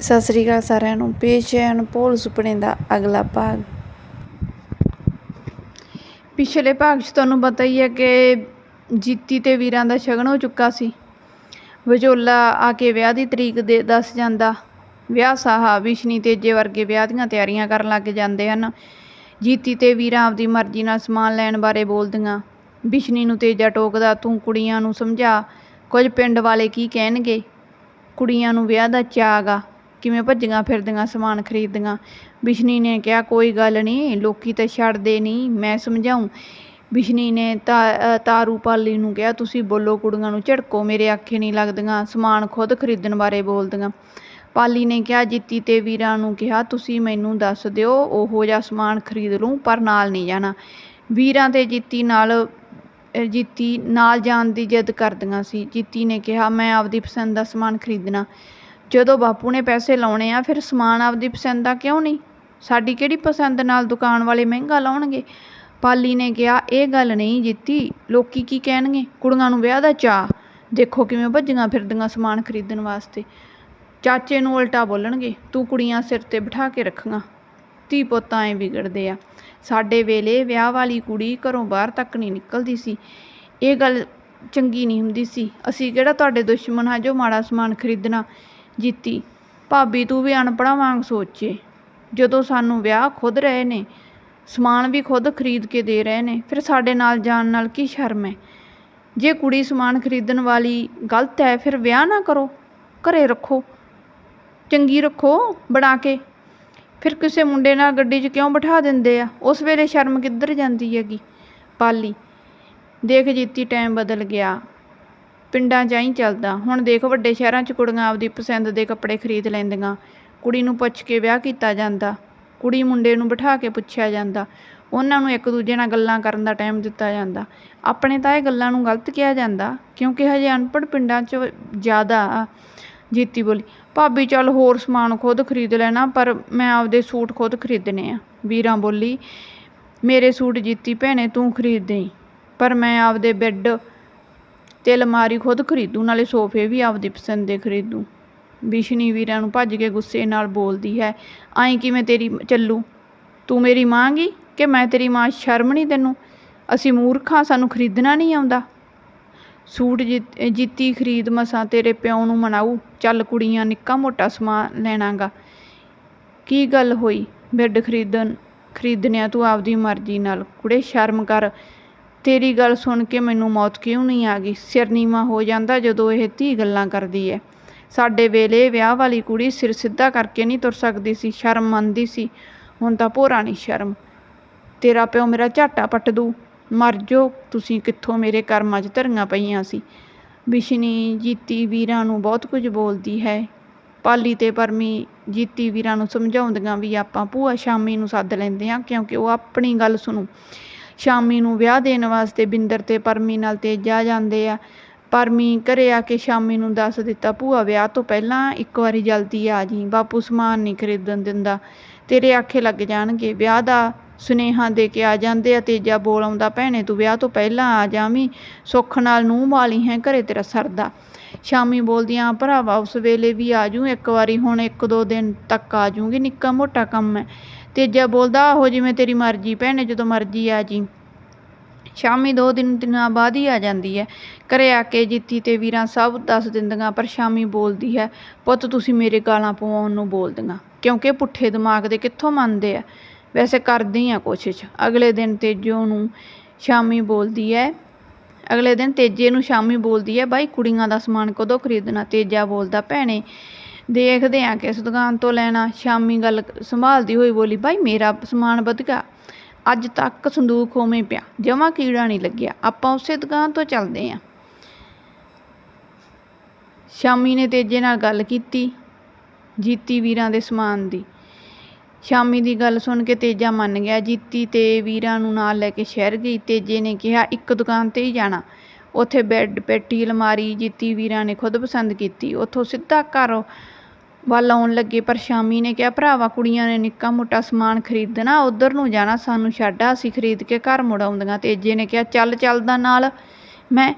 ਸਤਿ ਸ੍ਰੀ ਅਕਾਲ ਸਾਰਿਆਂ ਨੂੰ। ਪੇਸ਼ ਹੈ ਅਨਪੋਲ ਸੁਪਨੇ ਦਾ ਅਗਲਾ ਭਾਗ। ਪਿਛਲੇ ਭਾਗ 'ਚ ਤੁਹਾਨੂੰ ਪਤਾ ਹੀ ਹੈ ਕਿ ਜੀਤੀ ਤੇ ਵੀਰਾਂ ਦਾ ਸ਼ਗਨ ਹੋ ਚੁੱਕਾ ਸੀ। ਵਿਚੋਲਾ ਆ ਕੇ ਵਿਆਹ ਦੀ ਤਰੀਕ ਦੇ ਦੱਸ ਜਾਂਦਾ। ਵਿਆਹ ਸਾਹਾ ਵਿਸ਼ਨੀ ਤੇਜੇ ਵਰਗੇ ਵਿਆਹ ਦੀਆਂ ਤਿਆਰੀਆਂ ਕਰਨ ਲੱਗ ਜਾਂਦੇ ਹਨ। ਜੀਤੀ ਤੇ ਵੀਰਾਂ ਆਪਦੀ ਮਰਜ਼ੀ ਨਾਲ ਸਮਾਨ ਲੈਣ ਬਾਰੇ ਬੋਲਦੀਆਂ। ਵਿਸ਼ਨੀ ਨੂੰ ਤੇਜਾ ਟੋਕਦਾ, ਤੂੰ ਕੁੜੀਆਂ ਨੂੰ ਸਮਝਾ, ਕੁਝ ਪਿੰਡ ਵਾਲੇ ਕੀ ਕਹਿਣਗੇ? ਕੁੜੀਆਂ ਨੂੰ ਵਿਆਹ ਦਾ ਚਾਅ ਗਾ। ਕਿਵੇਂ ਭੱਜੀਆਂ ਫਿਰਦੀਆਂ, ਸਮਾਨ ਖਰੀਦਦੀਆਂ। ਬਿਸ਼ਨੀ ਨੇ ਕਿਹਾ, ਕੋਈ ਗੱਲ ਨਹੀਂ ਲੋਕੀ ਤਾਂ ਛੱਡਦੇ ਨਹੀਂ ਮੈਂ ਸਮਝਾਉਂ ਬਿਸ਼ਨੀ ਨੇ ਤਾ ਤਾਰੂ ਪਾਲੀ ਨੂੰ ਕਿਹਾ, ਤੁਸੀਂ ਬੋਲੋ, ਕੁੜੀਆਂ ਨੂੰ ਝੜਕੋ, ਮੇਰੇ ਆਖੇ ਨਹੀਂ ਲੱਗਦੀਆਂ, ਸਮਾਨ ਖੁਦ ਖਰੀਦਣ ਬਾਰੇ ਬੋਲਦੀਆਂ। ਪਾਲੀ ਨੇ ਕਿਹਾ, ਜਿੱਤੀ ਤੇ ਵੀਰਾਂ ਨੂੰ ਕਿਹਾ, ਤੁਸੀਂ ਮੈਨੂੰ ਦੱਸ ਦਿਓ, ਉਹੋ ਜਿਹਾ ਸਮਾਨ ਖਰੀਦ ਲੂੰ ਪਰ ਨਾਲ ਨਹੀਂ ਜਾਣਾ। ਵੀਰਾਂ ਤੇ ਜਿੱਤੀ ਨਾਲ ਜਿੱਤੀ ਨਾਲ ਜਾਣ ਦੀ ਜਿੱਦ ਕਰਦੀਆਂ ਸੀ। ਜਿੱਤੀ ਨੇ ਕਿਹਾ, ਮੈਂ ਆਪਦੀ ਪਸੰਦ ਦਾ ਸਮਾਨ ਖਰੀਦਣਾ। ਜਦੋਂ ਬਾਪੂ ਨੇ ਪੈਸੇ ਲਾਉਣੇ ਆ, ਫਿਰ ਸਮਾਨ ਆਪਦੀ ਪਸੰਦ ਦਾ ਕਿਉਂ ਨਹੀਂ? ਸਾਡੀ ਕਿਹੜੀ ਪਸੰਦ ਨਾਲ ਦੁਕਾਨ ਵਾਲੇ ਮਹਿੰਗਾ ਲਾਉਣਗੇ? ਪਾਲੀ ਨੇ ਕਿਹਾ, ਇਹ ਗੱਲ ਨਹੀਂ ਜੀਤੀ। ਲੋਕੀ ਕੀ ਕਹਿਣਗੇ? ਕੁੜੀਆਂ ਨੂੰ ਵਿਆਹ ਦਾ ਚਾਅ। ਦੇਖੋ ਕਿਵੇਂ ਭੱਜੀਆਂ ਫਿਰਦੀਆਂ ਸਮਾਨ ਖਰੀਦਣ ਵਾਸਤੇ। ਚਾਚੇ ਨੂੰ ਉਲਟਾ ਬੋਲਣਗੇ, ਤੂੰ ਕੁੜੀਆਂ ਸਿਰ ਤੇ ਬਿਠਾ ਕੇ ਰੱਖੀਆਂ। ਧੀ ਪੁੱਤ ਐਂ ਵਿਗੜਦੇ ਆ। ਸਾਡੇ ਵੇਲੇ ਵਿਆਹ ਵਾਲੀ ਕੁੜੀ ਘਰੋਂ ਬਾਹਰ ਤੱਕ ਨਹੀਂ ਨਿਕਲਦੀ ਸੀ। ਇਹ ਗੱਲ ਚੰਗੀ ਨਹੀਂ ਹੁੰਦੀ ਸੀ। ਅਸੀਂ ਕਿਹੜਾ ਤੁਹਾਡੇ ਦੁਸ਼ਮਣ ਹਾਂ ਜੋ ਮਾੜਾ ਸਮਾਨ ਖਰੀਦਣਾ? ਜੀਤੀ। ਭਾਬੀ, ਤੂੰ ਵੀ ਅਨਪੜ੍ਹਾਂ ਵਾਂਗ ਸੋਚੇ। ਜਦੋਂ ਸਾਨੂੰ ਵਿਆਹ ਖੁਦ ਰਹੇ ਨੇ, ਸਮਾਨ ਵੀ ਖੁਦ ਖਰੀਦ ਕੇ ਦੇ ਰਹੇ ਨੇ, ਫਿਰ ਸਾਡੇ ਨਾਲ ਜਾਣ ਨਾਲ ਕੀ ਸ਼ਰਮ ਹੈ? ਜੇ ਕੁੜੀ ਸਮਾਨ ਖਰੀਦਣ ਵਾਲੀ ਗਲਤ ਹੈ, ਫਿਰ ਵਿਆਹ ਨਾ ਕਰੋ। ਘਰੇ ਰੱਖੋ। ਚੰਗੀ ਰੱਖੋ ਬਣਾ ਕੇ। ਫਿਰ ਕਿਸੇ ਮੁੰਡੇ ਨਾਲ ਗੱਡੀ 'ਚ ਕਿਉਂ ਬਿਠਾ ਦਿੰਦੇ ਆ? ਉਸ ਵੇਲੇ ਸ਼ਰਮ ਕਿੱਧਰ ਜਾਂਦੀ ਹੈਗੀ? ਪਾਲੀ। ਦੇਖ ਜੀਤੀ, ਟਾਈਮ ਬਦਲ ਗਿਆ। ਪਿੰਡਾਂ 'ਚ ਹੀ ਚੱਲਦਾ। ਹੁਣ ਦੇਖ ਵੱਡੇ ਸ਼ਹਿਰਾਂ 'ਚ ਕੁੜੀਆਂ ਆਪਦੀ ਪਸੰਦ ਦੇ ਕੱਪੜੇ ਖਰੀਦ ਲੈਂਦੀਆਂ। ਕੁੜੀ ਨੂੰ ਪੁੱਛ ਕੇ ਵਿਆਹ ਕੀਤਾ ਜਾਂਦਾ। ਕੁੜੀ ਮੁੰਡੇ ਨੂੰ ਬਿਠਾ ਕੇ ਪੁੱਛਿਆ ਜਾਂਦਾ। ਉਹਨਾਂ ਨੂੰ ਇੱਕ ਦੂਜੇ ਨਾਲ ਗੱਲਾਂ ਕਰਨ ਦਾ ਟਾਈਮ ਦਿੱਤਾ ਜਾਂਦਾ। ਆਪਣੇ ਤਾਂ ਇਹ ਗੱਲਾਂ ਨੂੰ ਗਲਤ ਕਿਹਾ ਜਾਂਦਾ, ਕਿਉਂਕਿ ਹਜੇ ਅਨਪੜ੍ਹ ਪਿੰਡਾਂ 'ਚ ਜ਼ਿਆਦਾ ਜੀਤੀ ਬੋਲੀ, ਭਾਬੀ, ਚੱਲ ਹੋਰ ਸਮਾਨ ਖੁਦ ਖਰੀਦ ਲੈਣਾ, ਪਰ ਮੈਂ ਆਪਦੇ ਸੂਟ ਖੁਦ ਖਰੀਦਣੇ ਆ। ਵੀਰਾਂ ਬੋਲੀ, ਮੇਰੇ ਸੂਟ ਜੀਤੀ ਭੈਣੇ, ਤੂੰ ਖਰੀਦ ਦੇਈਂ, ਪਰ ਮੈਂ ਆਪਦੇ ਬੈੱਡ ਤੇ ਅਲਮਾਰੀ ਖੁਦ ਖਰੀਦੂ, ਨਾਲੇ ਸੋਫੇ ਵੀ ਆਪਦੀ ਪਸੰਦ ਦੇ ਖਰੀਦੂ। ਬਿਸ਼ਨੀ ਵੀਰਾਂ ਨੂੰ ਭੱਜ ਕੇ ਗੁੱਸੇ ਨਾਲ ਬੋਲਦੀ ਹੈ, ਆਈ ਕਿਵੇਂ ਤੇਰੀ ਚੱਲੂ? ਤੂੰ ਮੇਰੀ ਮਾਂ ਗੀ ਕਿ ਮੈਂ ਤੇਰੀ ਮਾਂ? ਸ਼ਰਮ ਨਹੀਂ ਤੈਨੂੰ? ਅਸੀਂ ਮੂਰਖਾਂ ਸਾਨੂੰ ਖਰੀਦਣਾ ਨਹੀਂ ਆਉਂਦਾ। ਸੂਟ ਜੀਤੀ ਖਰੀਦ ਮਸਾਂ ਤੇਰੇ ਪਿਓ ਨੂੰ ਮਨਾਊ। ਚੱਲ ਕੁੜੀਆਂ, ਨਿੱਕਾ ਮੋਟਾ ਸਮਾਨ ਲੈਣਾਗਾ ਕੀ ਗੱਲ ਹੋਈ? ਬੈੱਡ ਖਰੀਦਣ, ਖਰੀਦਣਿਆ ਤੂੰ ਆਪਦੀ ਮਰਜ਼ੀ ਨਾਲ। ਕੁੜੇ, ਸ਼ਰਮ ਕਰ। ਤੇਰੀ ਗੱਲ ਸੁਣ ਕੇ ਮੈਨੂੰ ਮੌਤ ਕਿਉਂ ਨਹੀਂ ਆ ਗਈ? ਸਿਰ ਨੀਵਾਂ ਹੋ ਜਾਂਦਾ ਜਦੋਂ ਇਹ ਧੀ ਗੱਲਾਂ ਕਰਦੀ ਹੈ ਸਾਡੇ ਵੇਲੇ ਵਿਆਹ ਵਾਲੀ ਕੁੜੀ ਸਿਰ ਸਿੱਧਾ ਕਰਕੇ ਨਹੀਂ ਤੁਰ ਸਕਦੀ ਸੀ, ਸ਼ਰਮ ਮੰਨਦੀ ਸੀ। ਹੁਣ ਤਾਂ ਭੋਰਾ ਨਹੀਂ ਸ਼ਰਮ। ਤੇਰਾ ਪਿਓ ਮੇਰਾ ਝਾਟਾ ਪੱਟ ਦੂ। ਮਰ ਜੋ, ਤੁਸੀਂ ਕਿੱਥੋਂ ਮੇਰੇ ਕਰਮਾਂ 'ਚ ਧਰੀਆਂ ਪਈਆਂ ਸੀ? ਬਿਸ਼ਨੀ ਜੀਤੀ ਵੀਰਾਂ ਨੂੰ ਬਹੁਤ ਕੁਝ ਬੋਲਦੀ ਹੈ। ਪਾਲੀ ਤੇ ਪਰਮੀ ਜੀਤੀ ਵੀਰਾਂ ਨੂੰ ਸਮਝਾਉਂਦੀਆਂ ਵੀ ਆਪਾਂ ਭੂਆ ਸ਼ਾਮੀ ਨੂੰ ਸੱਦ ਲੈਂਦੇ ਆ ਕਿਉਂਕਿ ਉਹ ਆਪਣੀ ਗੱਲ ਸੁਣੂ। ਸ਼ਾਮੀ ਨੂੰ ਵਿਆਹ ਦੇਣ ਵਾਸਤੇ ਬਿੰਦਰ ਤੇ ਪਰਮੀ ਨਾਲ ਤੇਜਾ ਜਾਂਦੇ ਆ। ਪਰਮੀ ਘਰੇ ਆ ਕੇ ਸ਼ਾਮੀ ਨੂੰ ਦੱਸ ਦਿੱਤਾ, ਭੂਆ, ਵਿਆਹ ਤੋਂ ਪਹਿਲਾਂ ਇੱਕ ਵਾਰੀ ਜਲਦੀ ਆ ਜੀ, ਬਾਪੂ ਸਮਾਨ ਨਹੀਂ ਖਰੀਦਣ ਦਿੰਦਾ। ਤੇਰੇ ਆਖੇ ਲੱਗ ਜਾਣਗੇ। ਵਿਆਹ ਦਾ ਸੁਨੇਹਾ ਦੇ ਕੇ ਆ ਜਾਂਦੇ ਆ, ਤੇਜਾ ਬੋਲ ਆਉਂਦਾ, ਭੈਣੇ, ਤੂੰ ਵਿਆਹ ਤੋਂ ਪਹਿਲਾਂ ਆ ਜਾਵੀਂ ਸੁੱਖ ਨਾਲ ਨੂੰਹ ਵਾਲੀ ਹੈ, ਘਰੇ ਤੇਰਾ ਸਰਦਾ ਸ਼ਾਮੀ ਬੋਲਦੀਆਂ, ਭਰਾਵਾ, ਉਸ ਵੇਲੇ ਵੀ ਆ ਜੂ, ਇੱਕ ਵਾਰੀ ਹੁਣ ਇੱਕ ਦੋ ਦਿਨ ਤੱਕ ਆ ਜੂਗੀ, ਨਿੱਕਾ ਮੋਟਾ ਕੰਮ ਹੈ। ਤੇਜਾ ਬੋਲਦਾ, ਆਹੋ, ਜਿਵੇਂ ਤੇਰੀ ਮਰਜ਼ੀ ਭੈਣੇ, ਜਦੋਂ ਮਰਜ਼ੀ ਆ ਜੀ। ਸ਼ਾਮੀ ਦੋ ਦਿਨ ਦਿਨਾਂ ਬਾਅਦ ਹੀ ਆ ਜਾਂਦੀ ਹੈ। ਘਰੇ ਆ ਕੇ ਜਿੱਤੀ ਤੇ ਵੀਰਾਂ ਸਭ ਦੱਸ ਦਿੰਦੀਆਂ, ਪਰ ਸ਼ਾਮੀ ਬੋਲਦੀ ਹੈ, ਪੁੱਤ, ਤੁਸੀਂ ਮੇਰੇ ਗਾਲਾਂ ਪਵਾਉਣ ਨੂੰ ਬੋਲਦੀਆਂ। ਕਿਉਂਕਿ ਪੁੱਠੇ ਦਿਮਾਗ ਦੇ ਕਿੱਥੋਂ ਮੰਨਦੇ ਆ? ਵੈਸੇ ਕਰਦੀ ਆ ਕੋਸ਼ਿਸ਼। ਅਗਲੇ ਦਿਨ ਤੇਜੋ ਨੂੰ ਸ਼ਾਮੀ ਬੋਲਦੀ ਹੈ, ਅਗਲੇ ਦਿਨ ਤੇਜੇ ਨੂੰ ਸ਼ਾਮੀ ਬੋਲਦੀ ਹੈ, ਬਾਈ, ਕੁੜੀਆਂ ਦਾ ਸਮਾਨ ਕਦੋਂ ਖਰੀਦਣਾ? ਤੇਜਾ ਬੋਲਦਾ, ਭੈਣੇ ਦੇਖਦੇ ਆ ਕਿਸ ਦੁਕਾਨ ਤੋਂ ਲੈਣਾ, ਸ਼ਾਮੀ ਗੱਲ ਸੰਭਾਲਦੀ ਹੋਈ ਬੋਲੀ ਬਾਈ ਮੇਰਾ ਸਮਾਨ ਵਧੀਆ ਅੱਜ ਤੱਕ ਸੰਦੂਕ ਉਵੇਂ ਪਿਆ, ਜਮਾ ਕੀੜਾ ਨਹੀਂ ਲੱਗਿਆ। ਆਪਾਂ ਉਸੇ ਦੁਕਾਨ ਤੋਂ ਚੱਲਦੇ ਆਂ। ਸ਼ਾਮੀ ਨੇ ਤੇਜੇ ਨਾਲ ਗੱਲ ਕੀਤੀ, ਜੀਤੀ ਵੀਰਾਂ ਦੇ ਸਮਾਨ ਦੀ। ਸ਼ਾਮੀ ਦੀ ਗੱਲ ਸੁਣ ਕੇ ਤੇਜਾ ਮੰਨ ਗਿਆ। ਜੀਤੀ ਤੇ ਵੀਰਾਂ ਨੂੰ ਨਾਲ ਲੈ ਕੇ ਸ਼ਹਿਰ ਗਈ। ਤੇਜੇ ਨੇ ਕਿਹਾ, ਇੱਕ ਦੁਕਾਨ ਤੇ ਹੀ ਜਾਣਾ। ਉੱਥੇ ਬੈੱਡ, ਪੇਟੀ, ਅਲਮਾਰੀ ਜੀਤੀ ਵੀਰਾਂ ਨੇ ਖੁਦ ਪਸੰਦ ਕੀਤੀ। ਉੱਥੋਂ ਸਿੱਧਾ ਘਰ ਵੱਲ ਆਉਣ ਲੱਗੇ, ਪਰ ਸ਼ਾਮੀ ਨੇ ਕਿਹਾ, ਭਰਾਵਾ, ਕੁੜੀਆਂ ਨੇ ਨਿੱਕਾ ਮੋਟਾ ਸਮਾਨ ਖਰੀਦਣਾ, ਉਧਰ ਨੂੰ ਜਾਣਾ, ਸਾਨੂੰ ਛੱਡ ਅਸੀਂ ਖਰੀਦ ਕੇ ਘਰ ਮੁੜ ਆਉਂਦੀਆਂ। ਤੇਜੇ ਨੇ ਕਿਹਾ, ਚੱਲ ਚੱਲਦਾ ਨਾਲ, ਮੈਂ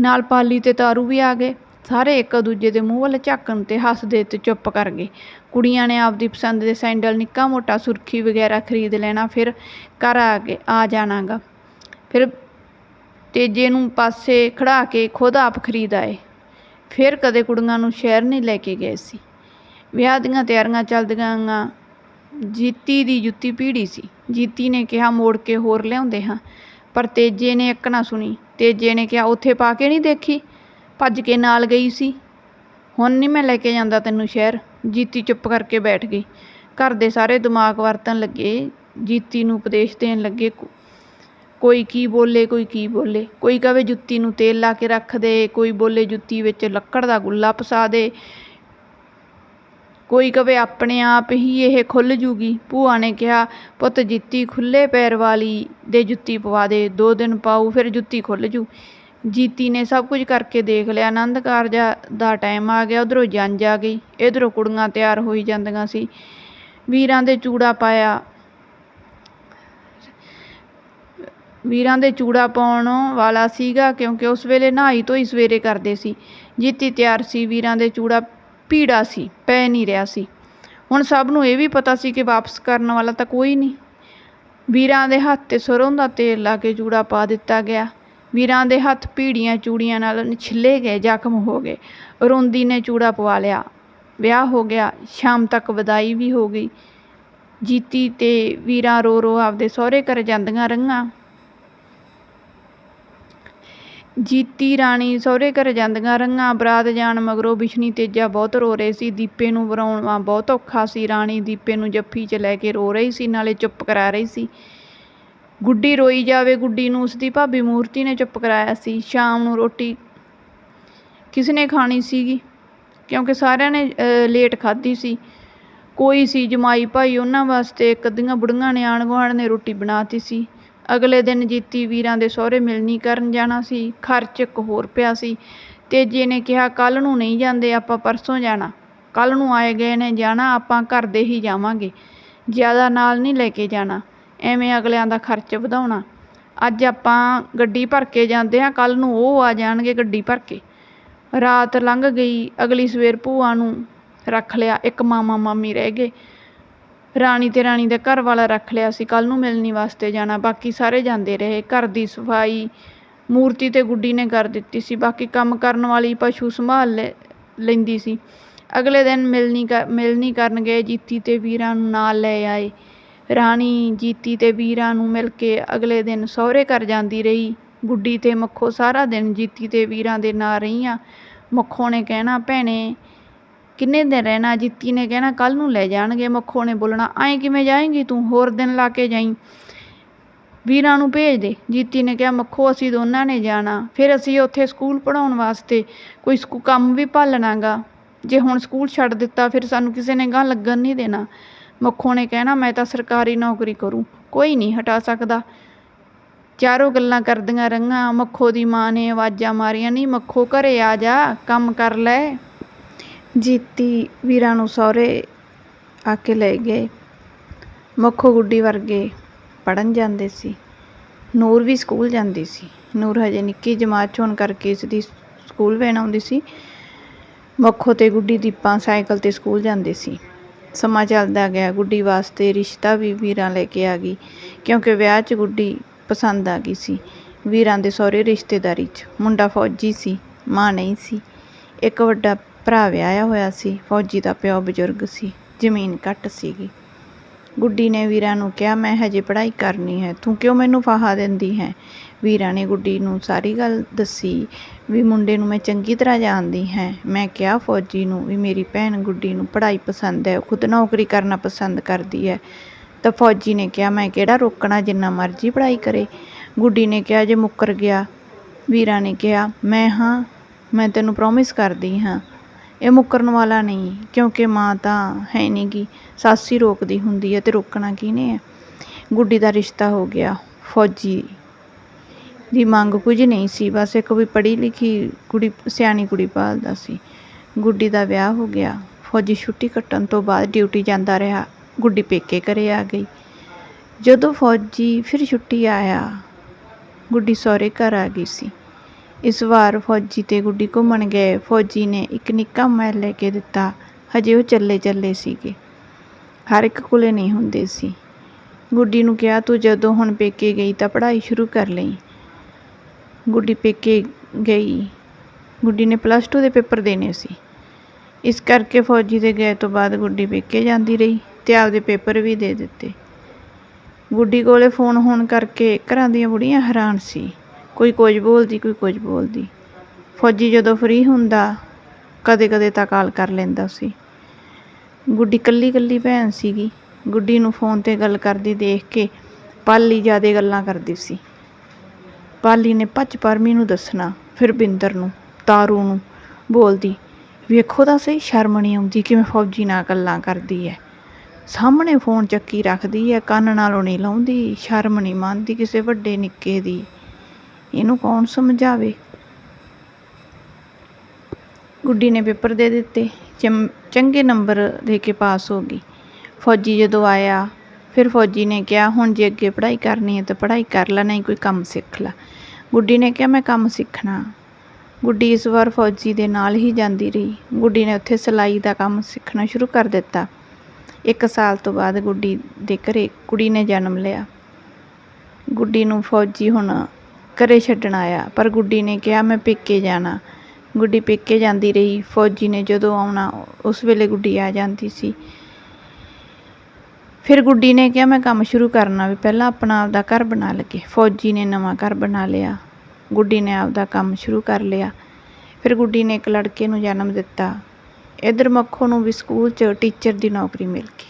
ਨਾਲ ਪਾਲੀ ਤੇ ਤਾਰੂ ਵੀ ਆ ਗਏ। ਸਾਰੇ ਇੱਕ ਦੂਜੇ ਦੇ ਮੂੰਹ ਵੱਲ ਝਾਕਣ ਤੇ ਹੱਸਦੇ ਤੇ ਚੁੱਪ ਕਰ ਗਏ। ਕੁੜੀਆਂ ਨੇ ਆਪਦੀ ਪਸੰਦ ਦੇ ਸੈਂਡਲ, ਨਿੱਕਾ ਮੋਟਾ ਸੁਰਖੀ ਵਗੈਰਾ ਖਰੀਦ ਲੈਣਾ, ਫਿਰ ਘਰ ਆ ਕੇ ਆ ਜਾਣਾਗਾ। ਫਿਰ ਤੇਜੇ ਨੂੰ ਪਾਸੇ ਖੜਾ ਕੇ ਖੁਦ ਆਪ ਖਰੀਦ ਆਏ। ਫਿਰ ਕਦੇ ਕੁੜੀਆਂ ਨੂੰ ਸ਼ਹਿਰ ਨਹੀਂ ਲੈ ਕੇ ਗਏ ਸੀ। ਵਿਆਹ ਦੀਆਂ ਤਿਆਰੀਆਂ ਚੱਲਦੀਆਂ ਗੀਆਂ ਜੀਤੀ ਦੀ ਜੁੱਤੀ ਪੀੜੀ ਸੀ। ਜੀਤੀ ਨੇ ਕਿਹਾ, ਮੋੜ ਕੇ ਹੋਰ ਲਿਆਉਂਦੇ ਹਾਂ। ਪਰ ਤੇਜੇ ਨੇ ਇੱਕ ਨਾ ਸੁਣੀ। ਤੇਜੇ ਨੇ ਕਿਹਾ, ਉੱਥੇ ਪਾ ਕੇ ਨਹੀਂ ਦੇਖੀ? ਭੱਜ ਕੇ ਨਾਲ ਗਈ ਸੀ। ਹੁਣ ਨਹੀਂ ਮੈਂ ਲੈ ਕੇ ਜਾਂਦਾ ਤੈਨੂੰ ਸ਼ਹਿਰ। ਜੀਤੀ ਚੁੱਪ ਕਰਕੇ ਬੈਠ ਗਈ। ਘਰ ਦੇ ਸਾਰੇ ਦਿਮਾਗ ਵਰਤਣ ਲੱਗੇ। ਜੀਤੀ ਨੂੰ ਉਪਦੇਸ਼ ਦੇਣ ਲੱਗੇ ਕੋਈ ਕੀ ਬੋਲੇ, ਕੋਈ ਕੀ ਬੋਲੇ। ਕੋਈ ਕਵੇ ਜੁੱਤੀ ਨੂੰ ਤੇਲ ਲਾ ਕੇ ਰੱਖ ਦੇ, ਕੋਈ ਬੋਲੇ ਜੁੱਤੀ ਵਿੱਚ ਲੱਕੜ ਦਾ ਗੁੱਲਾ ਪਸਾ ਦੇ। ਕੋਈ ਕਵੇ ਆਪਣੇ ਆਪ ਹੀ ਇਹ ਖੁੱਲ ਜੂਗੀ। ਭੂਆ ਨੇ ਕਿਹਾ, ਪੁੱਤ ਜੁੱਤੀ ਖੁੱਲੇ ਪੈਰ ਵਾਲੀ ਦੇ ਜੁੱਤੀ ਪਵਾ ਦੇ, ਦੋ ਦਿਨ ਪਾਊ, ਫਿਰ ਜੁੱਤੀ ਖੁੱਲ ਜੂ। ਜੀਤੀ ਨੇ ਸਭ ਕੁਝ ਕਰਕੇ ਦੇਖ ਲਿਆ। ਆਨੰਦ ਕਾਰਜਾ ਦਾ ਟਾਈਮ ਆ ਗਿਆ, ਉਧਰੋਂ ਜੰਜ ਆ ਗਈ। ਇਧਰੋਂ ਕੁੜੀਆਂ ਤਿਆਰ ਹੋਈ ਜਾਂਦੀਆਂ ਸੀ। ਵੀਰਾਂ ਦੇ ਚੂੜਾ ਪਾਇਆ। ਵੀਰਾਂ ਦੇ ਚੂੜਾ ਪਾਉਣ ਵਾਲਾ ਸੀਗਾ ਕਿਉਂਕਿ ਉਸ ਵੇਲੇ ਨਹਾਈ ਧੋਈ ਸਵੇਰੇ ਕਰਦੇ ਸੀ। ਜੀਤੀ ਤਿਆਰ ਸੀ, ਵੀਰਾਂ ਦੇ ਚੂੜਾ ਭੀੜਾ ਸੀ, ਪੈ ਨਹੀਂ ਰਿਹਾ ਸੀ। ਹੁਣ ਸਭ ਨੂੰ ਇਹ ਵੀ ਪਤਾ ਸੀ ਕਿ ਵਾਪਸ ਕਰਨ ਵਾਲਾ ਤਾਂ ਕੋਈ ਨਹੀਂ। ਵੀਰਾਂ ਦੇ ਹੱਥ ਤੇ ਸਰੋਂ ਦਾ ਤੇਲ ਲਾ ਕੇ ਚੂੜਾ ਪਾ ਦਿੱਤਾ ਗਿਆ। ਵੀਰਾਂ ਦੇ ਹੱਥ ਭੀੜੀਆਂ ਚੂੜੀਆਂ ਨਾਲ ਛਿੱਲੇ ਗਏ, ਜ਼ਖਮ ਹੋ ਗਏ। ਰੋਂਦੀ ਨੇ ਚੂੜਾ ਪਵਾ ਲਿਆ। ਵਿਆਹ ਹੋ ਗਿਆ, ਸ਼ਾਮ ਤੱਕ ਵਿਦਾਈ ਵੀ ਹੋ ਗਈ। ਜੀਤੀ ਤੇ ਵੀਰਾਂ ਰੋ ਰੋ ਆਪਦੇ ਸਹੁਰੇ ਘਰ ਜਾਂਦੀਆਂ ਰਹੀਆਂ। ਜੀਤੀ ਰਾਣੀ ਸਹੁਰੇ ਘਰ ਜਾਂਦੀਆਂ ਰਹੀਆਂ ਬਰਾਤ ਜਾਣ ਮਗਰੋਂ ਬਿਸ਼ਨੀ ਤੇਜਾ ਬਹੁਤ ਰੋ ਰਹੇ ਸੀ। ਦੀਪੇ ਨੂੰ ਵਰਾਉਣਾ ਬਹੁਤ ਔਖਾ ਸੀ। ਰਾਣੀ ਦੀਪੇ ਨੂੰ ਜੱਫੀ 'ਚ ਲੈ ਕੇ ਰੋ ਰਹੀ ਸੀ, ਨਾਲੇ ਚੁੱਪ ਕਰਾ ਰਹੀ ਸੀ। ਗੁੱਡੀ ਰੋਈ ਜਾਵੇ, ਗੁੱਡੀ ਨੂੰ ਉਸਦੀ ਭਾਬੀ ਮੂਰਤੀ ਨੇ ਚੁੱਪ ਕਰਾਇਆ ਸੀ। ਸ਼ਾਮ ਨੂੰ ਰੋਟੀ ਕਿਸ ਨੇ ਖਾਣੀ ਸੀਗੀ? ਕਿਉਂਕਿ ਸਾਰਿਆਂ ਨੇ ਲੇਟ ਖਾਧੀ ਸੀ। ਕੋਈ ਸੀ ਜਮਾਈ ਭਾਈ ਉਹਨਾਂ ਵਾਸਤੇ, ਇੱਕ ਅੱਧੀਆਂ ਬੁੜੀਆਂ ਨੇ ਆਣ ਗੁਆਂਢ ਨੇ ਰੋਟੀ ਬਣਾਤੀ ਸੀ। ਅਗਲੇ ਦਿਨ ਜੀਤੀ ਵੀਰਾਂ ਦੇ ਸਹੁਰੇ ਮਿਲਣੀ ਕਰਨ ਜਾਣਾ ਸੀ, ਖਰਚ ਇੱਕ ਹੋਰ ਪਿਆ ਸੀ। ਤੇਜੇ ਨੇ ਕਿਹਾ ਕੱਲ ਨੂੰ ਨਹੀਂ ਜਾਂਦੇ, ਆਪਾਂ ਪਰਸੋਂ ਜਾਣਾ। ਕੱਲ ਨੂੰ ਆਏ ਗਏ ਨੇ, ਜਾਣਾ ਆਪਾਂ, ਘਰ ਦੇ ਹੀ ਜਾਵਾਂਗੇ। ਜ਼ਿਆਦਾ ਨਾਲ ਨਹੀਂ ਲੈ ਕੇ ਜਾਣਾ। ਐਵੇਂ ਅਗਲਿਆਂ ਦਾ ਖਰਚ ਵਧਾਉਣਾ। ਅੱਜ ਆਪਾਂ ਗੱਡੀ ਭਰ ਕੇ ਜਾਂਦੇ ਹਾਂ ਕੱਲ ਨੂੰ ਉਹ ਆ ਜਾਣਗੇ ਗੱਡੀ ਭਰ ਕੇ। ਰਾਤ ਲੰਘ ਗਈ, ਅਗਲੀ ਸਵੇਰ ਭੂਆ ਨੂੰ ਰੱਖ ਲਿਆ, ਇੱਕ ਮਾਮਾ ਮਾਮੀ ਰਹਿ ਗਏ। ਰਾਣੀ ਅਤੇ ਰਾਣੀ ਦਾ ਘਰ ਵਾਲਾ ਰੱਖ ਲਿਆ ਸੀ। ਕੱਲ੍ਹ ਨੂੰ ਮਿਲਣੀ ਵਾਸਤੇ ਜਾਣਾ। ਬਾਕੀ ਸਾਰੇ ਜਾਂਦੇ ਰਹੇ। ਘਰ ਦੀ ਸਫ਼ਾਈ, ਮੂਰਤੀ ਅਤੇ ਗੁੱਡੀ ਨੇ ਕਰ ਦਿੱਤੀ ਸੀ। ਬਾਕੀ ਕੰਮ ਕਰਨ ਵਾਲੀ ਪਸ਼ੂ ਸੰਭਾਲ ਲੈ, ਲੈਂਦੀ ਸੀ। ਅਗਲੇ ਦਿਨ ਮਿਲਣੀ ਕ ਮਿਲਣੀ ਕਰਨ ਗਏ। ਜੀਤੀ ਅਤੇ ਵੀਰਾਂ ਨੂੰ ਨਾਲ ਲੈ ਆਏ। ਰਾਣੀ, ਜੀਤੀ ਅਤੇ ਵੀਰਾਂ ਨੂੰ ਮਿਲ ਕੇ ਅਗਲੇ ਦਿਨ ਸਹੁਰੇ ਘਰ ਜਾਂਦੀ ਰਹੀ। ਗੁੱਡੀ ਅਤੇ ਮੱਖੋ ਸਾਰਾ ਦਿਨ ਜੀਤੀ ਅਤੇ ਵੀਰਾਂ ਦੇ ਨਾਲ ਰਹੀਆਂ। ਮੱਖੋ ਨੇ ਕਹਿਣਾ, ਭੈਣੇ ਕਿੰਨੇ ਦਿਨ ਰਹਿਣਾ? ਜੀਤੀ ਨੇ ਕਹਿਣਾ, ਕੱਲ੍ਹ ਨੂੰ ਲੈ ਜਾਣਗੇ ਮੱਖੋ ਨੇ ਬੋਲਣਾ। ਐਂ ਕਿਵੇਂ ਜਾਏਂਗੀ ਤੂੰ? ਹੋਰ ਦਿਨ ਲਾ ਕੇ ਜਾਈਂ। ਵੀਰਾਂ ਨੂੰ ਭੇਜ ਦੇ। ਜੀਤੀ ਨੇ ਕਿਹਾ, ਮੱਖੋ, ਅਸੀਂ ਦੋਨਾਂ ਨੇ ਜਾਣਾ। ਫਿਰ ਅਸੀਂ ਉੱਥੇ ਸਕੂਲ ਪੜ੍ਹਾਉਣ ਵਾਸਤੇ ਕੋਈ ਸਕੂ, ਕੰਮ ਵੀ ਭਾਲਣਾ ਗਾ ਜੇ ਹੁਣ ਸਕੂਲ ਛੱਡ ਦਿੱਤਾ, ਫਿਰ ਸਾਨੂੰ ਕਿਸੇ ਨੇ ਗਾਂਹ ਲੱਗਣ ਨਹੀਂ ਦੇਣਾ। ਮੱਖੋ ਨੇ ਕਹਿਣਾ, ਮੈਂ ਤਾਂ ਸਰਕਾਰੀ ਨੌਕਰੀ ਕਰੂੰ। ਕੋਈ ਨਹੀਂ, ਹਟਾ ਸਕਦਾ। ਚਾਰੋਂ ਗੱਲਾਂ ਕਰਦੀਆਂ ਰਹੀਆਂ। ਮੱਖੋ ਦੀ ਮਾਂ ਨੇ ਆਵਾਜ਼ਾਂ ਮਾਰੀਆਂ, ਨਹੀਂ, ਮੱਖੋ ਘਰੇ ਆ ਜਾ। ਕੰਮ ਕਰ ਲੈ। ਜੀਤੀ ਵੀਰਾਂ ਨੂੰ ਸਹੁਰੇ ਆ ਕੇ ਲੈ ਗਏ। ਮੱਖੋ ਗੁੱਡੀ ਵਰਗੇ ਪੜਨ ਜਾਂਦੇ ਸੀ। ਨੂਰ ਵੀ ਸਕੂਲ ਜਾਂਦੀ ਸੀ। ਨੂਰ ਹਜੇ ਨਿੱਕੀ ਜਮਾਤ 'ਚ ਹੋਣ ਕਰਕੇ ਇਸ ਦੀ ਸਕੂਲ ਵੈਨ ਆਉਂਦੀ ਸੀ। ਮੱਖੋ ਤੇ ਗੁੱਡੀ ਦੀਪਾਂ ਸਾਈਕਲ ਤੇ ਸਕੂਲ ਜਾਂਦੇ ਸੀ। ਸਮਾਂ ਚੱਲਦਾ ਗਿਆ। ਗੁੱਡੀ ਵਾਸਤੇ ਰਿਸ਼ਤਾ ਵੀ ਵੀਰਾਂ ਲੈ ਕੇ ਆ ਗਈ ਕਿਉਂਕਿ ਵਿਆਹ 'ਚ ਗੁੱਡੀ ਪਸੰਦ ਆ ਗਈ ਸੀ। ਵੀਰਾਂ ਦੇ ਸਹੁਰੇ ਰਿਸ਼ਤੇਦਾਰੀ 'ਚ। ਮੁੰਡਾ ਫੌਜੀ ਸੀ, ਮਾਂ ਨਹੀਂ ਸੀ। ਇੱਕ ਵੱਡਾ ਭਰਾ ਵਿਆਹਿਆ ਹੋਇਆ ਸੀ, ਫੌਜੀ ਦਾ ਪਿਓ ਬਜ਼ੁਰਗ ਸੀ, ਜ਼ਮੀਨ ਘੱਟ ਸੀਗੀ। ਗੁੱਡੀ ਨੇ ਵੀਰਾਂ ਨੂੰ ਕਿਹਾ, ਮੈਂ ਹਜੇ ਪੜ੍ਹਾਈ ਕਰਨੀ ਹੈ, ਤੂੰ ਕਿਉਂ ਮੈਨੂੰ ਫਾਹਾ ਦਿੰਦੀ ਹੈ? ਵੀਰਾ ਨੇ ਗੁੱਡੀ ਨੂੰ ਸਾਰੀ ਗੱਲ ਦੱਸੀ ਵੀ ਮੁੰਡੇ ਨੂੰ ਮੈਂ ਚੰਗੀ ਤਰ੍ਹਾਂ ਜਾਣਦੀ ਹੈ। ਮੈਂ ਕਿਹਾ, ਫੌਜੀ ਨੂੰ ਵੀ ਮੇਰੀ ਭੈਣ ਗੁੱਡੀ ਨੂੰ ਪੜ੍ਹਾਈ ਪਸੰਦ ਹੈ ਖੁਦ ਨੌਕਰੀ ਕਰਨਾ ਪਸੰਦ ਕਰਦੀ ਹੈ। ਤਾਂ ਫੌਜੀ ਨੇ ਕਿਹਾ, ਮੈਂ ਕਿਹੜਾ ਰੋਕਣਾ, ਜਿੰਨਾ ਮਰਜ਼ੀ ਪੜ੍ਹਾਈ ਕਰੇ। ਗੁੱਡੀ ਨੇ ਕਿਹਾ, ਜੇ ਮੁੱਕਰ ਗਿਆ। ਵੀਰਾ ਨੇ ਕਿਹਾ, ਮੈਂ ਹਾਂ, ਮੈਂ ਤੈਨੂੰ ਪ੍ਰੋਮਿਸ ਕਰਦੀ ਹਾਂ। ਇਹ ਮੁੱਕਰਨ ਵਾਲਾ ਨਹੀਂ, ਕਿਉਂਕਿ ਮਾਂ ਤਾਂ ਹੈ ਨਹੀਂ ਗੀ। ਸੱਸ ਹੀ ਰੋਕਦੀ ਹੁੰਦੀ ਹੈ ਅਤੇ ਰੋਕਣਾ ਕਿਹਨੇ ਹੈ ਗੁੱਡੀ ਦਾ ਰਿਸ਼ਤਾ ਹੋ ਗਿਆ, ਫੌਜੀ ਦੀ ਮੰਗ ਕੁਝ ਨਹੀਂ ਸੀ। ਬਸ ਇੱਕ ਵੀ ਪੜ੍ਹੀ ਲਿਖੀ ਕੁੜੀ, ਸਿਆਣੀ ਕੁੜੀ ਭਾਲਦਾ ਸੀ। ਗੁੱਡੀ ਦਾ ਵਿਆਹ ਹੋ ਗਿਆ, ਫੌਜੀ ਛੁੱਟੀ ਕੱਟਣ ਤੋਂ ਬਾਅਦ ਡਿਊਟੀ ਜਾਂਦਾ ਰਿਹਾ, ਗੁੱਡੀ ਪੇਕੇ ਘਰੇ ਆ ਗਈ। ਜਦੋਂ ਫੌਜੀ ਫਿਰ ਛੁੱਟੀ ਆਇਆ, ਗੁੱਡੀ ਸਹੁਰੇ ਘਰ ਆ ਗਈ ਸੀ। ਇਸ ਵਾਰ ਫੌਜੀ ਤੇ ਗੁੱਡੀ ਘੁੰਮਣ ਗਏ। ਫੌਜੀ ਨੇ ਇੱਕ ਨਿੱਕਾ ਮੋਬਾਈਲ ਲੈ ਕੇ ਦਿੱਤਾ। ਹਜੇ ਉਹ ਚੱਲੇ ਚੱਲੇ ਸੀਗੇ। ਹਰ ਇੱਕ ਕੋਲੇ ਨਹੀਂ ਹੁੰਦੇ ਸੀ। ਗੁੱਡੀ ਨੂੰ ਕਿਹਾ, ਤੂੰ ਜਦੋਂ ਹੁਣ ਪੇਕੇ ਗਈ ਤਾਂ ਪੜ੍ਹਾਈ ਸ਼ੁਰੂ ਕਰ ਲਈ। ਗੁੱਡੀ ਪੇਕੇ ਗਈ। ਗੁੱਡੀ ਨੇ ਪਲੱਸ 2 ਦੇ ਪੇਪਰ ਦੇਣੇ ਸੀ। ਇਸ ਕਰਕੇ ਫੌਜੀ ਦੇ ਗਏ ਤੋਂ ਬਾਅਦ ਗੁੱਡੀ ਪੇਕੇ ਜਾਂਦੀ ਰਹੀ ਤੇ ਆਪਦੇ ਪੇਪਰ ਵੀ ਦੇ ਦਿੱਤੇ। ਗੁੱਡੀ ਕੋਲੇ ਫੋਨ ਹੋਣ ਕਰਕੇ ਘਰਾਂ ਦੀਆਂ ਬੁੜੀਆਂ ਹੈਰਾਨ ਸੀ। ਕੋਈ ਕੁਝ ਬੋਲਦੀ, ਕੋਈ ਕੁਝ ਬੋਲਦੀ। ਫੌਜੀ ਜਦੋਂ ਫ੍ਰੀ ਹੁੰਦਾ, ਕਦੇ ਕਦੇ ਤਾਂ ਕਾਲ ਕਰ ਲੈਂਦਾ ਸੀ। ਗੁੱਡੀ ਕੱਲੀ ਕੱਲੀ ਭੈਣ ਸੀਗੀ। ਗੁੱਡੀ ਨੂੰ ਫੋਨ ਤੇ ਗੱਲ ਕਰਦੀ ਦੇਖ ਕੇ ਪਾਲੀ ਜਿਆਦੇ ਗੱਲਾਂ ਕਰਦੀ ਸੀ। ਪਾਲੀ ਨੇ ਭੱਜ ਪਰਮੀ ਨੂੰ ਦੱਸਣਾ, ਫਿਰ ਬਿੰਦਰ ਨੂੰ, ਤਾਰੂ ਨੂੰ, ਬੋਲਦੀ, ਵੇਖੋ ਤਾਂ ਸਹੀ, ਸ਼ਰਮ ਨਹੀਂ ਆਉਂਦੀ ਕਿਵੇਂ ਫੌਜੀ ਨਾਲ ਗੱਲਾਂ ਕਰਦੀ ਐ। ਸਾਹਮਣੇ ਫੋਨ ਚੱਕੀ ਰੱਖਦੀ ਐ, ਕੰਨ ਨਾਲੋਂ ਨਹੀਂ ਲਾਉਂਦੀ, ਸ਼ਰਮ ਨਹੀਂ ਮੰਨਦੀ ਕਿਸੇ ਵੱਡੇ ਨਿੱਕੇ ਦੀ। ਇਹਨੂੰ ਕੌਣ ਸਮਝਾਵੇ? ਗੁੱਡੀ ਨੇ ਪੇਪਰ ਦੇ ਦਿੱਤੇ। ਚੰ- ਚੰਗੇ ਨੰਬਰ ਦੇ ਕੇ ਪਾਸ ਹੋ ਗਈ। ਫੌਜੀ ਜਦੋਂ ਆਇਆ, ਫਿਰ ਫੌਜੀ ਨੇ ਕਿਹਾ, ਹੁਣ ਜੇ ਅੱਗੇ ਪੜ੍ਹਾਈ ਕਰਨੀ ਹੈ ਤਾਂ ਪੜ੍ਹਾਈ ਕਰ ਲੈ, ਨਹੀਂ ਕੋਈ ਕੰਮ ਸਿੱਖ ਲੈ। ਗੁੱਡੀ ਨੇ ਕਿਹਾ, ਮੈਂ ਕੰਮ ਸਿੱਖਣਾ। ਗੁੱਡੀ ਇਸ ਵਾਰ ਫੌਜੀ ਦੇ ਨਾਲ ਹੀ ਜਾਂਦੀ ਰਹੀ। ਗੁੱਡੀ ਨੇ ਉੱਥੇ ਸਿਲਾਈ ਦਾ ਕੰਮ ਸਿੱਖਣਾ ਸ਼ੁਰੂ ਕਰ ਦਿੱਤਾ। ਇੱਕ ਸਾਲ ਤੋਂ ਬਾਅਦ ਗੁੱਡੀ ਦੇ ਘਰੇ ਕੁੜੀ ਨੇ ਜਨਮ ਲਿਆ। ਗੁੱਡੀ ਨੂੰ ਫੌਜੀ ਹੁਣ ਘਰੇ ਛੱਡਣ ਆਇਆ, ਪਰ ਗੁੱਡੀ ਨੇ ਕਿਹਾ, ਮੈਂ ਪੇਕੇ ਜਾਣਾ। ਗੁੱਡੀ ਪੇਕੇ ਜਾਂਦੀ ਰਹੀ। ਫੌਜੀ ਨੇ ਜਦੋਂ ਆਉਣਾ, ਉਸ ਵੇਲੇ ਗੁੱਡੀ ਆ ਜਾਂਦੀ ਸੀ। ਫਿਰ ਗੁੱਡੀ ਨੇ ਕਿਹਾ, ਮੈਂ ਕੰਮ ਸ਼ੁਰੂ ਕਰਨਾ ਵੀ ਪਹਿਲਾਂ ਆਪਣਾ ਆਪਦਾ ਘਰ ਬਣਾ ਲਈਏ। ਫੌਜੀ ਨੇ ਨਵਾਂ ਘਰ ਬਣਾ ਲਿਆ। ਗੁੱਡੀ ਨੇ ਆਪਦਾ ਕੰਮ ਸ਼ੁਰੂ ਕਰ ਲਿਆ। ਫਿਰ ਗੁੱਡੀ ਨੇ ਇੱਕ ਲੜਕੇ ਨੂੰ ਜਨਮ ਦਿੱਤਾ। ਇਧਰ ਮੱਖੋ ਨੂੰ ਵੀ ਸਕੂਲ 'ਚ ਟੀਚਰ ਦੀ ਨੌਕਰੀ ਮਿਲ ਗਈ।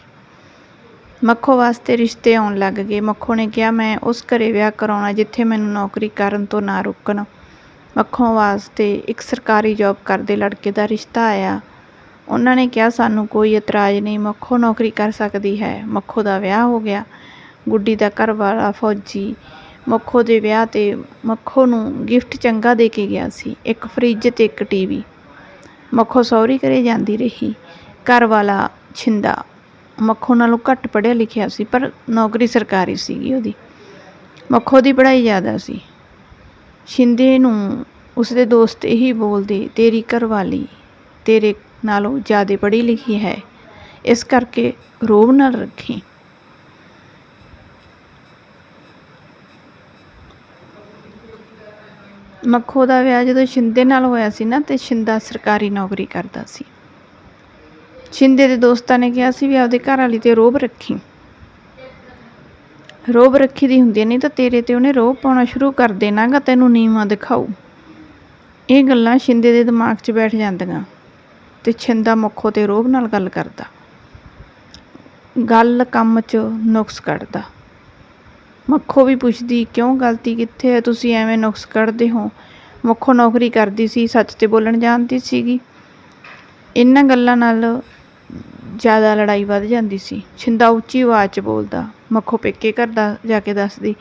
ਮੱਖੋ ਵਾਸਤੇ ਰਿਸ਼ਤੇ ਆਉਣ ਲੱਗ ਗਏ। ਮੱਖੋ ਨੇ ਕਿਹਾ, ਮੈਂ ਉਸ ਘਰੇ ਵਿਆਹ ਕਰਾਉਣਾ ਜਿੱਥੇ ਮੈਨੂੰ ਨੌਕਰੀ ਕਰਨ ਤੋਂ ਨਾ ਰੋਕਣ। ਮੱਖੋ ਵਾਸਤੇ ਇੱਕ ਸਰਕਾਰੀ ਜੌਬ ਕਰਦੇ ਲੜਕੇ ਦਾ ਰਿਸ਼ਤਾ ਆਇਆ। ਉਹਨਾਂ ਨੇ ਕਿਹਾ, ਸਾਨੂੰ ਕੋਈ ਇਤਰਾਜ਼ ਨਹੀਂ, ਮੱਖੋ ਨੌਕਰੀ ਕਰ ਸਕਦੀ ਹੈ। ਮੱਖੋ ਦਾ ਵਿਆਹ ਹੋ ਗਿਆ। ਗੁੱਡੀ ਦਾ ਘਰ ਵਾਲਾ ਫੌਜੀ ਮੱਖੋ ਦੇ ਵਿਆਹ ਤੇ ਮੱਖੋ ਨੂੰ ਗਿਫਟ ਚੰਗਾ ਦੇ ਕੇ ਗਿਆ ਸੀ। ਇੱਕ ਫਰਿੱਜ ਤੇ ਇੱਕ ਟੀਵੀ। ਮੱਖੋ ਸਹੁਰੀ ਘਰੇ ਜਾਂਦੀ ਰਹੀ। ਘਰ ਵਾਲਾ ਛਿੰਦਾ ਮੱਖੋ ਨਾਲੋਂ ਘੱਟ ਪੜ੍ਹਿਆ ਲਿਖਿਆ ਸੀ, ਪਰ ਨੌਕਰੀ ਸਰਕਾਰੀ ਸੀਗੀ ਉਹਦੀ। ਮੱਖੋ ਦੀ ਪੜ੍ਹਾਈ ਜ਼ਿਆਦਾ ਸੀ। ਸ਼ਿੰਦੇ ਨੂੰ ਉਸਦੇ ਦੋਸਤ ਇਹੀ ਬੋਲਦੇ, ਤੇਰੀ ਘਰਵਾਲੀ ਤੇਰੇ ਨਾਲੋਂ ਜ਼ਿਆਦਾ ਪੜ੍ਹੀ ਲਿਖੀ ਹੈ, ਇਸ ਕਰਕੇ ਰੋਬ ਨਾਲ ਰੱਖੀ। ਮੱਖੋ ਦਾ ਵਿਆਹ ਜਦੋਂ ਸ਼ਿੰਦੇ ਨਾਲ ਹੋਇਆ ਸੀ ਨਾ, ਤੇ ਸ਼ਿੰਦਾ ਸਰਕਾਰੀ ਨੌਕਰੀ ਕਰਦਾ ਸੀ। ਸ਼ਿੰਦੇ ਦੇ ਦੋਸਤਾਂ ਨੇ ਕਿਹਾ ਸੀ ਵੀ ਆਪਦੇ ਘਰ ਵਾਲੀ ਤੇ ਰੋਬ ਰੱਖੀ। ਰੋਬ ਰੱਖੀ ਦੀ ਹੁੰਦੀ ਨਹੀਂ ਤਾਂ ਤੇਰੇ ਤੇ ਉਹਨੇ ਰੋਬ ਪਾਉਣਾ ਸ਼ੁਰੂ ਕਰ ਦੇਣਾਗਾ, ਤੈਨੂੰ ਨੀਵਾਂ ਦਿਖਾਊ। ਇਹ ਗੱਲਾਂ ਸ਼ਿੰਦੇ ਦੇ ਦਿਮਾਗ 'ਚ ਬੈਠ ਜਾਂਦੀਆਂ ਤੇ ਛਿੰਦਾ ਮੱਖੋ ਤੇ ਰੋਬ ਨਾਲ ਗੱਲ ਕਰਦਾ। ਗੱਲ ਕੰਮ 'ਚ ਨੁਕਸ ਕੱਢਦਾ। ਮੱਖੋ ਵੀ ਪੁੱਛਦੀ, ਕਿਉਂ ਗਲਤੀ ਕਿੱਥੇ ਹੈ? ਤੁਸੀਂ ਐਵੇਂ ਨੁਕਸ ਕੱਢਦੇ ਹੋ। ਮੱਖੋ ਨੌਕਰੀ ਕਰਦੀ ਸੀ, ਸੱਚ ਤੇ ਬੋਲਣ ਜਾਣਦੀ ਸੀਗੀ। ਇਹਨਾਂ ਗੱਲਾਂ ਨਾਲ ਜ਼ਿਆਦਾ ਲੜਾਈ ਵੱਧ ਜਾਂਦੀ ਸੀ। ਛਿੰਦਾ ਉੱਚੀ ਆਵਾਜ਼ 'ਚ ਬੋਲਦਾ, ਮੱਖੋ ਪੇਕੇ ਘਰ ਦਾ ਜਾ ਕੇ ਦੱਸਦੀ,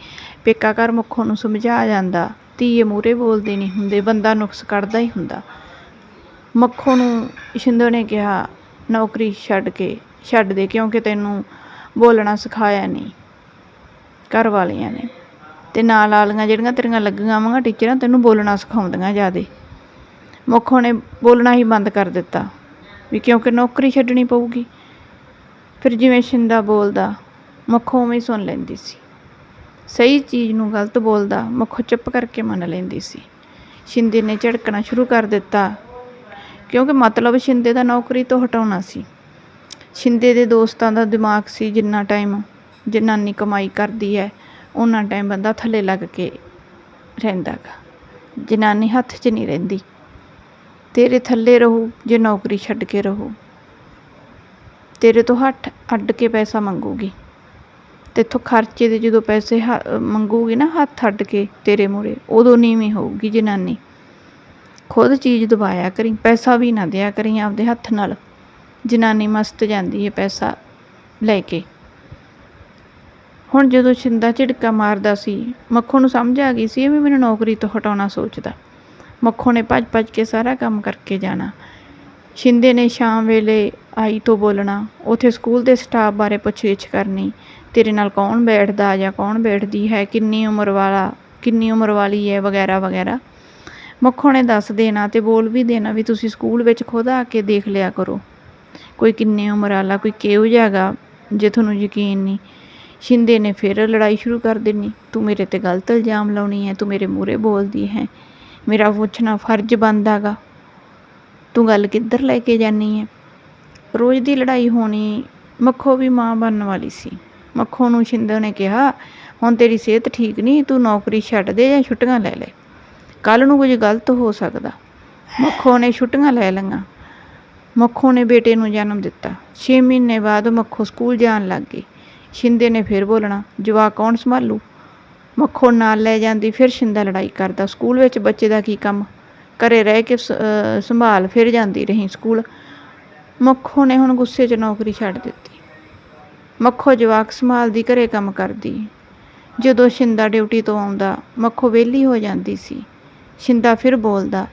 ਪੇਕਾ ਘਰ ਮੱਖੋ ਨੂੰ ਸਮਝਾ ਜਾਂਦਾ, ਧੀਏ ਮੂਹਰੇ ਬੋਲਦੇ ਨਹੀਂ ਹੁੰਦੇ, ਬੰਦਾ ਨੁਕਸ ਕੱਢਦਾ ਹੀ ਹੁੰਦਾ। ਮੱਖੋ ਨੂੰ ਛਿੰਦੋ ਨੇ ਕਿਹਾ, ਨੌਕਰੀ ਛੱਡ ਕੇ, ਛੱਡ ਦੇ ਕਿਉਂਕਿ ਤੈਨੂੰ ਬੋਲਣਾ ਸਿਖਾਇਆ ਨਹੀਂ ਘਰ ਵਾਲਿਆਂ ਨੇ। ਤੇ ਨਾਲ ਵਾਲੀਆਂ ਜਿਹੜੀਆਂ ਤੇਰੀਆਂ ਲੱਗੀਆਂ ਵਾਂਗਾ ਟੀਚਰਾਂ ਤੈਨੂੰ ਬੋਲਣਾ ਸਿਖਾਉਂਦੀਆਂ ਜ਼ਿਆਦੇ। ਮੁੱਖੋਂ ਨੇ ਬੋਲਣਾ ਹੀ ਬੰਦ ਕਰ ਦਿੱਤਾ। ਵੀ ਕਿਉਂਕਿ ਨੌਕਰੀ ਛੱਡਣੀ ਪਊਗੀ। ਫਿਰ ਜਿਵੇਂ ਸ਼ਿੰਦਾ ਬੋਲਦਾ, ਮੁੱਖੋਂ ਉਵੇਂ ਸੁਣ ਲੈਂਦੀ ਸੀ। ਸਹੀ ਚੀਜ਼ ਨੂੰ ਗਲਤ ਬੋਲਦਾ, ਮੁੱਖੋਂ ਚੁੱਪ ਕਰਕੇ ਮੰਨ ਲੈਂਦੀ ਸੀ। ਸ਼ਿੰਦੇ ਨੇ ਝੜਕਣਾ ਸ਼ੁਰੂ ਕਰ ਦਿੱਤਾ, ਕਿਉਂਕਿ ਮਤਲਬ ਸ਼ਿੰਦੇ ਦਾ ਨੌਕਰੀ ਤੋਂ ਹਟਾਉਣਾ ਸੀ। ਸ਼ਿੰਦੇ ਦੇ ਦੋਸਤਾਂ ਦਾ ਦਿਮਾਗ ਸੀ ਜਿੰਨਾ ਟਾਈਮ ਜਨਾਨੀ ਕਮਾਈ ਕਰਦੀ ਹੈ ਉਹਨਾਂ ਟਾਈਮ ਬੰਦਾ ਥੱਲੇ ਲੱਗ ਕੇ ਰਹਿੰਦਾ ਗਾ। ਜਨਾਨੀ ਹੱਥ 'ਚ ਨਹੀਂ ਰਹਿੰਦੀ ਤੇਰੇ ਥੱਲੇ ਰਹੂ, ਜੇ ਨੌਕਰੀ ਛੱਡ ਕੇ ਰਹੂ। ਤੇਰੇ ਤੋਂ ਹੱਥ ਅੱਡ ਕੇ ਪੈਸਾ ਮੰਗੂਗੀ। ਤੇਥੋਂ ਖਰਚੇ ਦੇ ਜਦੋਂ ਪੈਸੇ ਹ- ਮੰਗੂਗੀ ਨਾ ਹੱਥ ਅੱਡ ਕੇ ਤੇਰੇ ਮੂਹਰੇ, ਉਦੋਂ ਨੀਵੀਂ ਹੋਊਗੀ ਜਨਾਨੀ। ਖੁਦ ਚੀਜ਼ ਦਬਾਇਆ ਕਰੀ, ਪੈਸਾ ਵੀ ਨਾ ਦਿਆ ਕਰੀ ਆਪਦੇ ਹੱਥ ਨਾਲ। ਜਨਾਨੀ ਮਸਤ ਜਾਂਦੀ ਹੈ ਪੈਸਾ ਲੈ ਕੇ। ਹੁਣ ਜਦੋਂ ਛਿੰਦਾ ਝਿੜਕਾ ਮਾਰਦਾ ਸੀ, ਮੱਖੋ ਨੂੰ ਸਮਝ ਆ ਗਈ ਸੀ ਇਹ ਵੀ ਮੈਨੂੰ ਨੌਕਰੀ ਤੋਂ ਹਟਾਉਣਾ ਸੋਚਦਾ। ਮੱਖੋ ਨੇ ਭੱਜ ਭੱਜ ਕੇ ਸਾਰਾ ਕੰਮ ਕਰਕੇ ਜਾਣਾ। ਸ਼ਿੰਦੇ ਨੇ ਸ਼ਾਮ ਵੇਲੇ ਆਈ ਤੋਂ ਬੋਲਣਾ, ਉਥੇ ਸਕੂਲ ਦੇ ਸਟਾਫ ਬਾਰੇ ਪੁੱਛਗਿੱਛ ਕਰਨੀ। ਤੇਰੇ ਨਾਲ ਕੌਣ ਬੈਠਦਾ ਜਾਂ ਕੌਣ ਬੈਠਦੀ ਹੈ? ਕਿੰਨੀ ਉਮਰ ਵਾਲਾ, ਕਿੰਨੀ ਉਮਰ ਵਾਲੀ ਹੈ? ਵਗੈਰਾ ਵਗੈਰਾ। ਮੱਖੋ ਨੇ ਦੱਸ ਦੇਣਾ ਤੇ ਬੋਲ ਵੀ ਦੇਣਾ ਵੀ ਤੁਸੀਂ ਸਕੂਲ ਵਿੱਚ ਖੁਦ ਆ ਕੇ ਦੇਖ ਲਿਆ ਕਰੋ। ਕੋਈ ਕਿੰਨੀ ਉਮਰ ਵਾਲਾ, ਕੋਈ ਕਿਹੋ ਜਿਹਾ ਹੈਗਾ, ਜੇ ਤੁਹਾਨੂੰ ਯਕੀਨ ਨਹੀਂ। ਸ਼ਿੰਦੇ ਨੇ ਫਿਰ ਲੜਾਈ ਸ਼ੁਰੂ ਕਰ ਦੇਣੀ, ਤੂੰ ਮੇਰੇ ਤੇ ਗਲਤ ਇਲਜ਼ਾਮ ਲਾਉਣੀ ਹੈ, ਤੂੰ ਮੇਰੇ ਮੂਹਰੇ ਬੋਲਦੀ ਹੈ। ਮੇਰਾ ਪੁੱਛਣਾ ਫਰਜ਼ ਬਣਦਾ ਗਾ ਤੂੰ ਗੱਲ ਕਿੱਧਰ ਲੈ ਕੇ ਜਾਨੀ ਹੈ ਰੋਜ਼ ਦੀ ਲੜਾਈ ਹੋਣੀ ਮੱਖੋ ਵੀ ਮਾਂ ਬਣਨ ਵਾਲੀ ਸੀ। ਮੱਖੋ ਨੂੰ ਸ਼ਿੰਦੇ ਨੇ ਕਿਹਾ, ਹੁਣ ਤੇਰੀ ਸਿਹਤ ਠੀਕ ਨਹੀਂ, ਤੂੰ ਨੌਕਰੀ ਛੱਡ ਦੇ ਜਾਂ ਛੁੱਟੀਆਂ ਲੈ ਲੈ। ਕੱਲ ਨੂੰ ਕੁਝ ਗਲਤ ਹੋ ਸਕਦਾ। ਮੱਖੋ ਨੇ ਛੁੱਟੀਆਂ ਲੈ ਲਈਆਂ। ਮੱਖੋ ਨੇ ਬੇਟੇ ਨੂੰ ਜਨਮ ਦਿੱਤਾ। 6 ਮਹੀਨੇ ਬਾਅਦ ਮੱਖੋ ਸਕੂਲ ਜਾਣ ਲੱਗ ਗਈ। ਸ਼ਿੰਦੇ ਨੇ ਫਿਰ ਬੋਲਣਾ, ਜਵਾਕ ਕੌਣ ਸੰਭਾਲੂ? ਮੱਖੋ ਨਾਲ ਲੈ ਜਾਂਦੀ, ਫਿਰ ਸ਼ਿੰਦਾ ਲੜਾਈ ਕਰਦਾ। ਸਕੂਲ ਵਿੱਚ ਬੱਚੇ ਦਾ ਕੀ ਕੰਮ? ਘਰੇ ਰਹਿ ਕੇ ਸੰਭਾਲ ਫਿਰ ਜਾਂਦੀ ਰਹੀ ਸਕੂਲ। ਮੱਖੋ ਨੇ ਹੁਣ ਗੁੱਸੇ 'ਚ ਨੌਕਰੀ ਛੱਡ ਦਿੱਤੀ। ਮੱਖੋ ਜਵਾਕ ਸੰਭਾਲਦੀ, ਘਰੇ ਕੰਮ ਕਰਦੀ। ਜਦੋਂ ਸ਼ਿੰਦਾ ਡਿਊਟੀ ਤੋਂ ਆਉਂਦਾ, ਮੱਖੋ ਵਿਹਲੀ ਹੋ ਜਾਂਦੀ ਸੀ। ਸ਼ਿੰਦਾ ਫਿਰ ਬੋਲਦਾ,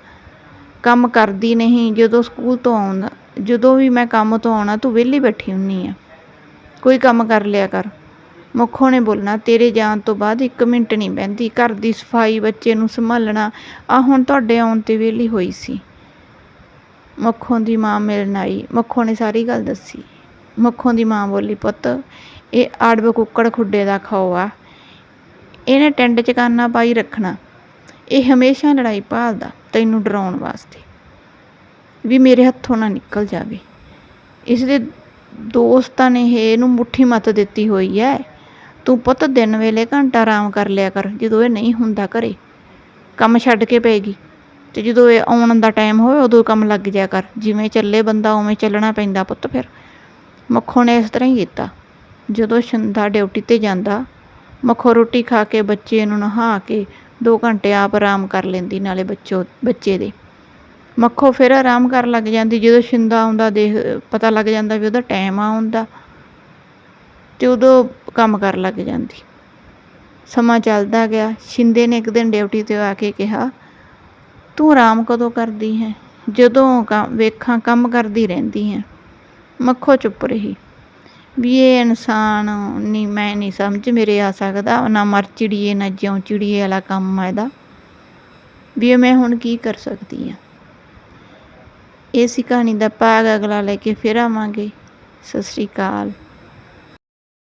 ਕੰਮ ਕਰਦੀ ਨਹੀਂ, ਜਦੋਂ ਸਕੂਲ ਤੋਂ ਆਉਂਦਾ, ਜਦੋਂ ਵੀ ਮੈਂ ਕੰਮ ਤੋਂ ਆਉਣਾ, ਤੂੰ ਵਿਹਲੀ ਬੈਠੀ ਹੁੰਨੀ ਆ। ਕੋਈ ਕੰਮ ਕਰ ਲਿਆ ਕਰ। ਮੱਖੋ ਨੇ ਬੋਲਣਾ, ਤੇਰੇ ਜਾਣ ਤੋਂ ਬਾਅਦ ਇੱਕ ਮਿੰਟ ਨਹੀਂ ਬਹਿੰਦੀ, ਘਰ ਦੀ ਸਫ਼ਾਈ ਬੱਚੇ ਨੂੰ ਸੰਭਾਲਣਾ ਆ ਹੁਣ ਤੁਹਾਡੇ ਆਉਣ ਤੇ ਵਿਹਲੀ ਹੋਈ ਸੀ। ਮੱਖੋਂ ਦੀ ਮਾਂ ਮਿਲਣ ਆਈ। ਮੱਖੋਂ ਨੇ ਸਾਰੀ ਗੱਲ ਦੱਸੀ। ਮੱਖੋਂ ਦੀ ਮਾਂ ਬੋਲੀ, ਪੁੱਤ, ਇਹ ਆੜਬ ਕੁੱਕੜ ਖੁੱਡੇ ਦਾ ਖਾਓ ਆ। ਇਹਨੇ ਟੈਂਡ ਚ ਕਾਨਾ ਪਾਈ ਰੱਖਣਾ। ਇਹ ਹਮੇਸ਼ਾ ਲੜਾਈ ਭਾਲਦਾ, ਤੈਨੂੰ ਡਰਾਉਣ ਵਾਸਤੇ। ਵੀ ਮੇਰੇ ਹੱਥੋਂ ਨਾ ਨਿਕਲ ਜਾਵੇ। ਇਸ ਦੇ ਦੋਸਤਾਂ ਨੇ ਇਹਨੂੰ ਮੁੱਠੀ ਮੱਤ ਦਿੱਤੀ ਹੋਈ ਹੈ ਤੂੰ ਪੁੱਤ ਦਿਨ ਵੇਲੇ ਘੰਟਾ ਆਰਾਮ ਕਰ ਲਿਆ ਕਰ, ਜਦੋਂ ਇਹ ਨਹੀਂ ਹੁੰਦਾ ਘਰੇ। ਕੰਮ ਛੱਡ ਕੇ ਪਏਗੀ ਤੇ ਜਦੋਂ ਇਹ ਆਉਣ ਦਾ ਟਾਈਮ ਹੋਵੇ, ਉਦੋਂ ਕੰਮ ਲੱਗ ਜਾਇਆ ਕਰ। ਜਿਵੇਂ ਚੱਲੇ ਬੰਦਾ, ਉਵੇਂ ਚੱਲਣਾ ਪੈਂਦਾ ਪੁੱਤ ਫਿਰ। ਮੱਖੋ ਨੇ ਇਸ ਤਰ੍ਹਾਂ ਹੀ ਕੀਤਾ। ਜਦੋਂ ਸ਼ਿੰਦਾ ਡਿਊਟੀ ਤੇ ਜਾਂਦਾ, ਮੱਖੋ ਰੋਟੀ ਖਾ ਕੇ ਬੱਚੇ ਨੂੰ ਨਹਾ ਕੇ 2 ਘੰਟੇ ਆਪ ਆਰਾਮ ਕਰ ਲੈਂਦੀ ਨਾਲੇ ਬੱਚੋ, ਬੱਚੇ ਦੇ। ਮੱਖੋ ਫਿਰ ਆਰਾਮ ਕਰਨ ਲੱਗ ਜਾਂਦੀ। ਜਦੋਂ ਸ਼ਿੰਦਾ ਆਉਂਦਾ, ਦੇਖ, ਪਤਾ ਲੱਗ ਜਾਂਦਾ ਵੀ ਉਹਦਾ ਟਾਈਮ ਆ ਆਉਂਦਾ ਤੇ ਉਦੋਂ ਕੰਮ ਕਰਨ ਲੱਗ ਜਾਂਦੀ। ਸਮਾਂ ਚੱਲਦਾ ਗਿਆ। ਸ਼ਿੰਦੇ ਨੇ ਇੱਕ ਦਿਨ ਡਿਊਟੀ ਤੇ ਆ ਕੇ ਕਿਹਾ, ਤੂੰ ਆਰਾਮ ਕਦੋਂ ਕਰਦੀ ਹੈ? ਜਦੋਂ ਕੰਮ, ਵੇਖਾਂ, ਕੰਮ ਕਰਦੀ ਰਹਿੰਦੀ ਹੈ। ਮੱਖੋ ਚੁੱਪ ਰਹੀ। ਵੀ ਇਹ ਇਨਸਾਨ ਨਹੀਂ ਮੈਂ ਨਹੀਂ ਸਮਝ, ਮੇਰੇ ਆ ਸਕਦਾ ਨਾ ਮਰ ਚਿੜੀਏ, ਨਾ ਜਿਉਂ ਚਿੜੀਏ ਵਾਲਾ ਕੰਮ ਆ ਇਹਦਾ। ਵੀ ਇਹ ਮੈਂ ਹੁਣ ਕੀ ਕਰ ਸਕਦੀ ਹਾਂ? ਇਹ ਸੀ ਕਹਾਣੀ ਦਾ ਭਾਗ। ਅਗਲਾ ਲੈ ਕੇ ਫਿਰ ਆਵਾਂਗੇ। ਸਤਿ ਸ਼੍ਰੀ ਅਕਾਲ।